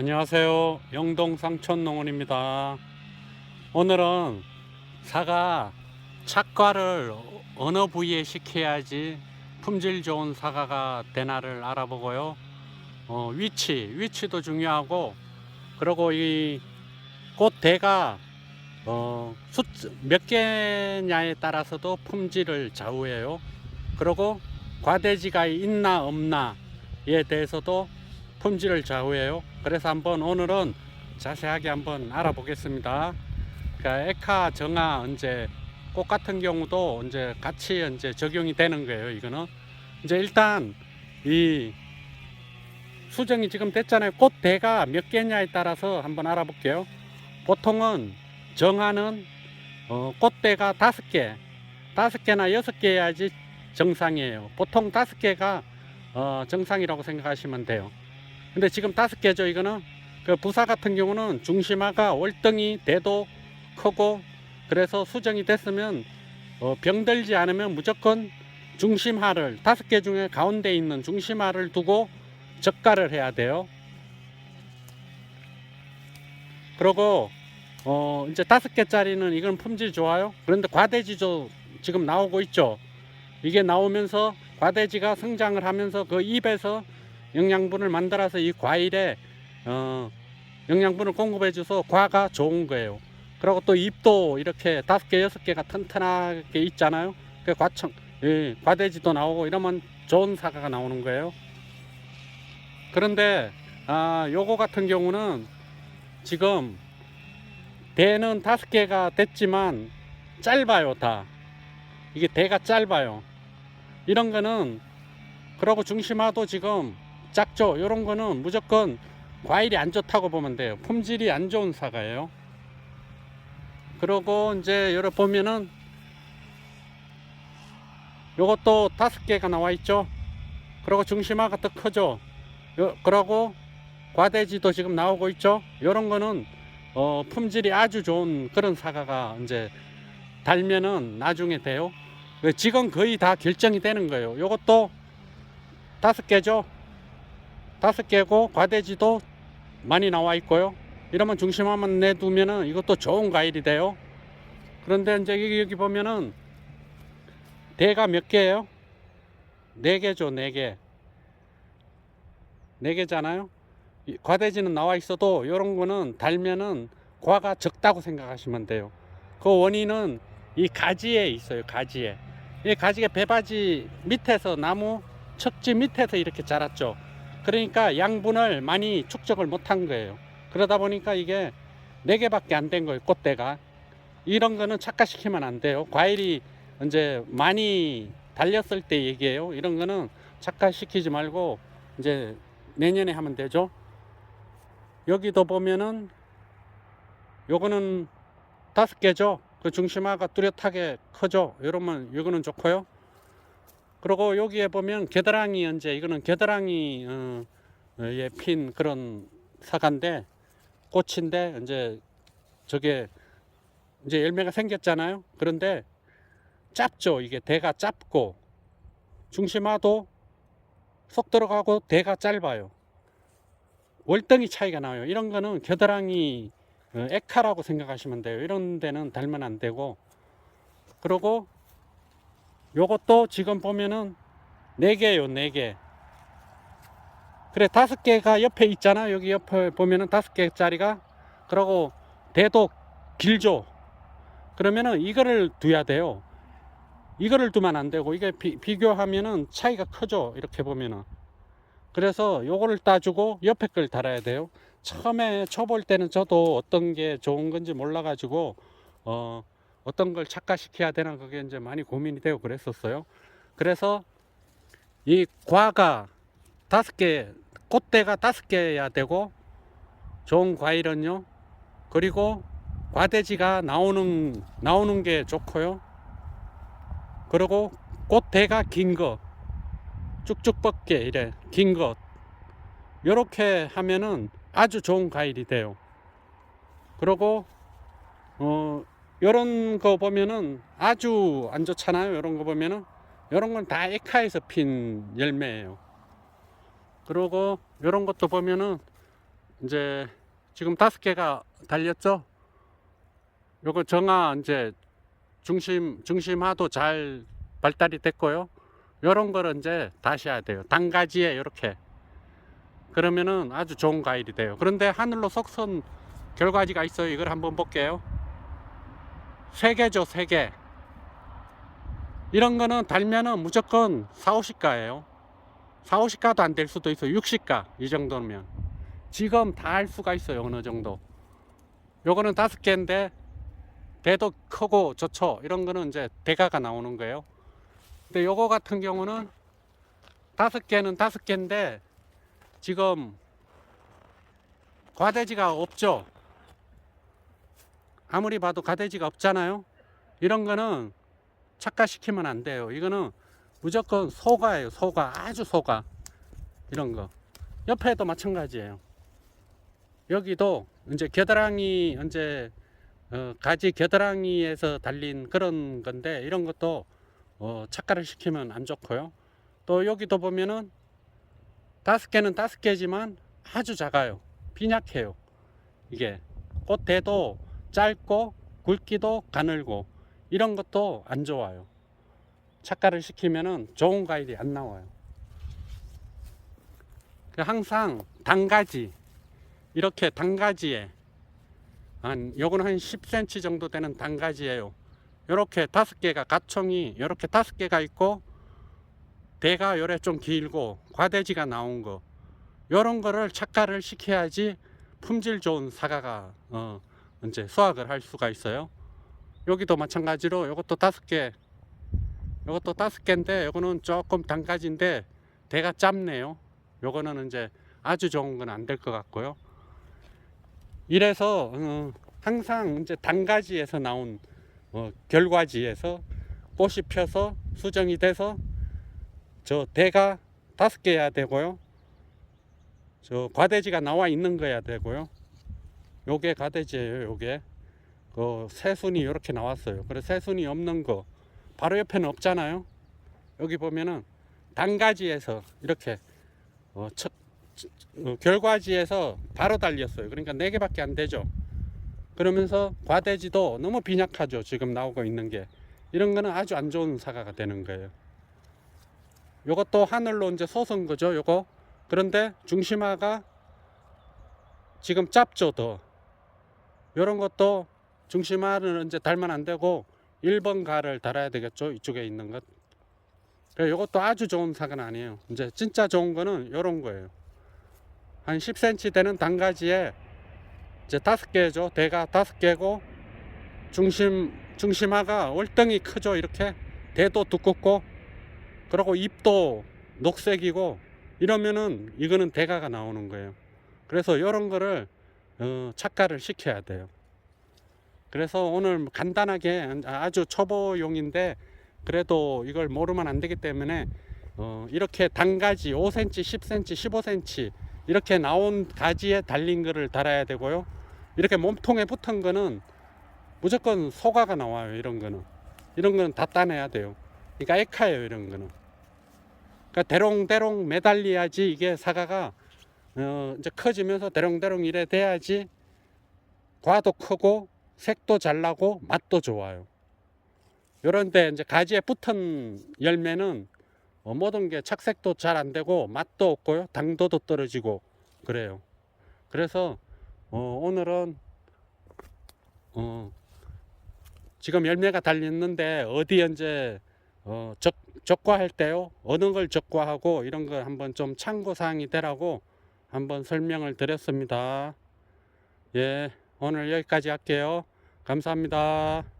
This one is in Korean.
안녕하세요. 영동 상촌농원입니다. 오늘은 사과 착과를 어느 부위에 시켜야지 품질 좋은 사과가 되나를 알아보고요. 어, 위치, 위치도 중요하고, 그리고 이 꽃대가 어, 숫, 몇 개냐에 따라서도 품질을 좌우해요. 그리고 과대지가 있나 없나에 대해서도 품질을 좌우해요. 그래서 한번 오늘은 자세하게 한번 알아보겠습니다. 그러니까 에카 정화 이제 꽃 같은 경우도 이제 같이 이제 적용이 되는 거예요. 이거는 이제 일단 이 수정이 지금 됐잖아요. 꽃 대가 몇 개냐에 따라서 한번 알아볼게요. 보통은 정화는 어, 꽃대가 다섯 개, 다섯 개나 여섯 개야지 정상이에요. 보통 다섯 개가 어, 정상이라고 생각하시면 돼요. 근데 지금 다섯 개죠. 이거는 그 부사 같은 경우는 중심화가 월등히 대도 크고 그래서 수정이 됐으면 어, 병들지 않으면 무조건 중심화를 다섯 개 중에 가운데 있는 중심화를 두고 적가를 해야 돼요. 그리고 어 이제 다섯 개짜리는 이건 품질 좋아요. 그런데 과대지도 지금 나오고 있죠. 이게 나오면서 과대지가 성장을 하면서 그 잎에서 영양분을 만들어서 이 과일에 어 영양분을 공급해 줘서 과가 좋은 거예요. 그리고 또 잎도 이렇게 다섯 개 여섯 개가 튼튼하게 있잖아요. 그 과청 예, 과대지도 나오고 이러면 좋은 사과가 나오는 거예요. 그런데 아 요거 같은 경우는 지금 대는 다섯 개가 됐지만 짧아요 다 이게 대가 짧아요 이런 거는 그러고 중심화도 지금 작죠 이런 거는 무조건 과일이 안 좋다고 보면 돼요 품질이 안 좋은 사과예요 그러고 이제 여기 보면은 요것도 다섯 개가 나와 있죠 그리고 중심화가 더 크죠 요, 그러고 과대지도 지금 나오고 있죠 이런 거는 어, 품질이 아주 좋은 그런 사과가 이제 달면은 나중에 돼요. 그 지금 거의 다 결정이 되는 거예요. 요것도 다섯 개죠. 다섯 개고 과대지도 많이 나와 있고요. 이러면 중심화만 내두면은 이것도 좋은 과일이 돼요. 그런데 이제 여기, 보면은 대가 몇 개예요? 네 개죠, 네 개. 네 개잖아요. 이 과대지는 나와 있어도 이런 거는 달면은 과가 적다고 생각하시면 돼요. 그 원인은 이 가지에 있어요. 가지에. 이 가지가 배바지 밑에서 나무 척지 밑에서 이렇게 자랐죠. 그러니까 양분을 많이 축적을 못한 거예요. 그러다 보니까 이게 네 개밖에 안 된 거예요. 꽃대가. 이런 거는 착각시키면 안 돼요. 과일이 이제 많이 달렸을 때 얘기해요. 이런 거는 착각시키지 말고 이제 내년에 하면 되죠. 여기도 보면은 요거는 다섯 개죠. 그 중심화가 뚜렷하게 크죠. 이러면 이거는 좋고요. 그리고 여기에 보면 겨드랑이 현재 이거는 겨드랑이 어, 예, 핀 그런 사과인데 꽃인데 이제 저게 이제 열매가 생겼잖아요. 그런데 짧죠. 이게 대가 짧고 중심화도 쏙 들어가고 대가 짧아요. 월등히 차이가 나요. 이런 거는 겨드랑이 어, 에카라고 생각하시면 돼요. 이런 데는 달면 안 되고. 그리고 요것도 지금 보면은 네 개요, 네 개. 그래, 다섯 개가 옆에 있잖아. 여기 옆에 보면은 다섯 개짜리가. 그러고 대도 길죠. 그러면은 이거를 둬야 돼요. 이거를 두면 안 되고, 이게 비, 비교하면은 차이가 크죠. 이렇게 보면은. 그래서 요거를 따주고 옆에 걸 달아야 돼요. 처음에 쳐볼 때는 저도 어떤 게 좋은 건지 몰라 가지고 어 어떤 걸 착각시켜야 되나 그게 이제 많이 고민이 되고 그랬었어요. 그래서 이 과가 다섯 개 꽃대가 다섯 개야 되고 좋은 과일은요. 그리고 과대지가 나오는 나오는 게 좋고요. 그리고 꽃대가 긴 거. 쭉쭉 뻗게 이래 긴 것 요렇게 하면은 아주 좋은 과일이 돼요 그리고 어 요런 거 보면은 아주 안 좋잖아요 요런 거 보면은 요런 건 다 에카에서 핀 열매예요 그리고 요런 것도 보면은 이제 지금 다섯 개가 달렸죠? 요거 정화 이제 중심 중심화도 잘 발달이 됐고요. 요런 거를 이제 다시 해야 돼요. 단가지에 이렇게 그러면은 아주 좋은 과일이 돼요. 그런데 하늘로 속선 결과지가 있어요. 이걸 한번 볼게요. 세 개죠, 세 개. 이런 거는 달면은 무조건 4, 50가예요. 4, 50가도 안 될 수도 있어요. 60가 이 정도면. 지금 다 할 수가 있어요. 어느 정도. 요거는 다섯 개인데 대도 크고 좋죠. 이런 거는 이제 대가가 나오는 거예요. 근데 요거 같은 경우는 다섯 개는 다섯 개인데 지금 과대지가 없죠. 아무리 봐도 과대지가 없잖아요. 이런 거는 착가시키면 안 돼요. 이거는 무조건 소가예요. 소가 아주 소가 이런 거. 옆에도 마찬가지예요. 여기도 이제 겨드랑이 이제 어, 가지 겨드랑이에서 달린 그런 건데 이런 것도 어, 착가를 시키면 안 좋고요. 또 여기도 보면은 다섯 개는 다섯 개지만 아주 작아요. 빈약해요. 이게 꽃대도 짧고 굵기도 가늘고 이런 것도 안 좋아요. 착가를 시키면은 좋은 과일이 안 나와요. 그 항상 단가지 이렇게 단가지에 한 요거는 한 10cm 정도 되는 단가지예요. 요렇게 다섯 개가 가총이 요렇게 다섯 개가 있고 대가 요래 좀 길고 과대지가 나온 거 요런 거를 착가를 시켜야지 품질 좋은 사과가 어 이제 수확을 할 수가 있어요. 여기도 마찬가지로 요것도 다섯 개 요것도 다섯 개인데 요거는 조금 단가지인데 대가 짧네요. 요거는 이제 아주 좋은 건 안 될 것 같고요. 이래서 어, 항상 이제 단가지에서 나온 어, 결과지에서 꽃이 펴서 수정이 돼서 저 대가 다섯 개야 되고요. 저 과대지가 나와 있는 거야 되고요. 요게 과대지예요. 요게 그 새순이 이렇게 나왔어요. 그래서 새순이 없는 거 바로 옆에는 없잖아요. 여기 보면은 단가지에서 이렇게 어, 첫, 어, 결과지에서 바로 달렸어요. 그러니까 네 개밖에 안 되죠. 그러면서 과대지도 너무 빈약하죠. 지금 나오고 있는 게 이런 거는 아주 안 좋은 사과가 되는 거예요. 요것도 하늘로 이제 솟은 거죠. 요거 그런데 중심화가 지금 짧죠 더. 요런 것도 중심화는 이제 달면 안 되고 1번 가를 달아야 되겠죠. 이쪽에 있는 것. 요것도 아주 좋은 사과는 아니에요. 이제 진짜 좋은 거는 요런 거예요. 한 10cm 되는 단가지에 이제 다섯 개죠. 대가 다섯 개고 중심 중심화가 월등히 크죠. 이렇게 대도 두껍고 그리고 잎도 녹색이고 이러면은 이거는 대가가 나오는 거예요. 그래서 이런 거를 어, 착가를 시켜야 돼요. 그래서 오늘 간단하게 아주 초보용인데 그래도 이걸 모르면 안 되기 때문에 어, 이렇게 단가지 5cm, 10cm, 15cm 이렇게 나온 가지에 달린 거를 달아야 되고요. 이렇게 몸통에 붙은 거는 무조건 소가가 나와요. 이런 거는 이런 거는 다 따내야 돼요. 그러니까 에카예요. 이런 거는. 그러니까 대롱대롱 매달려야지 이게 사과가 어, 이제 커지면서 대롱대롱 이래 돼야지 과도 크고 색도 잘 나고 맛도 좋아요. 요런데 이제 가지에 붙은 열매는 어, 모든 게 착색도 잘 안 되고 맛도 없고요. 당도도 떨어지고 그래요. 그래서 어, 오늘은 어, 지금 열매가 달렸는데 어디 이제 어, 적, 적과할 때요 어느 걸 적과하고 이런 걸 한번 좀 참고 사항이 되라고 한번 설명을 드렸습니다. 예, 오늘 여기까지 할게요. 감사합니다.